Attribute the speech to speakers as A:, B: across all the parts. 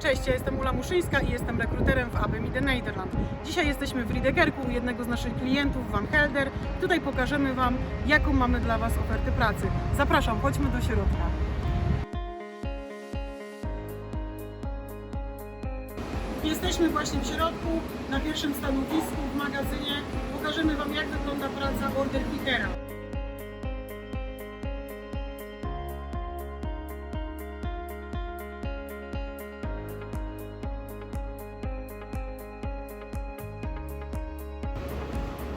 A: Cześć, ja jestem Ula Muszyńska i jestem rekruterem w AB Mide Nederland. Dzisiaj jesteśmy w Riedekerku u jednego z naszych klientów, Van Helder. Tutaj pokażemy Wam, jaką mamy dla Was ofertę pracy. Zapraszam, chodźmy do środka. Jesteśmy właśnie w środku, na pierwszym stanowisku w magazynie. Pokażemy Wam, jak wygląda praca order pickera.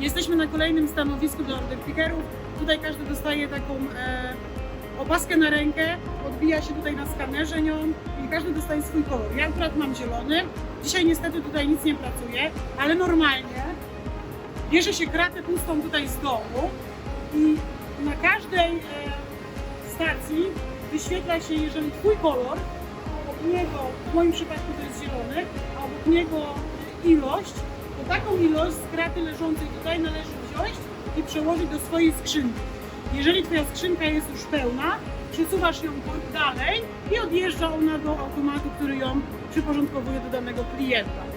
A: Jesteśmy na kolejnym stanowisku dla order pickerów. Tutaj każdy dostaje taką e, opaskę na rękę, odbija się tutaj na skanerze nią i każdy dostaje swój kolor. Ja akurat mam zielony. Dzisiaj niestety tutaj nic nie pracuje, ale normalnie bierze się kratę pustą tutaj z dołu i na każdej e, stacji wyświetla się, jeżeli Twój kolor, obok niego, w moim przypadku to jest zielony, a obok niego ilość, to taką ilość z kraty leżącej tutaj należy wziąć i przełożyć do swojej skrzynki. Jeżeli Twoja skrzynka jest już pełna, przesuwasz ją dalej i odjeżdża ona do automatu, który ją przyporządkowuje do danego klienta.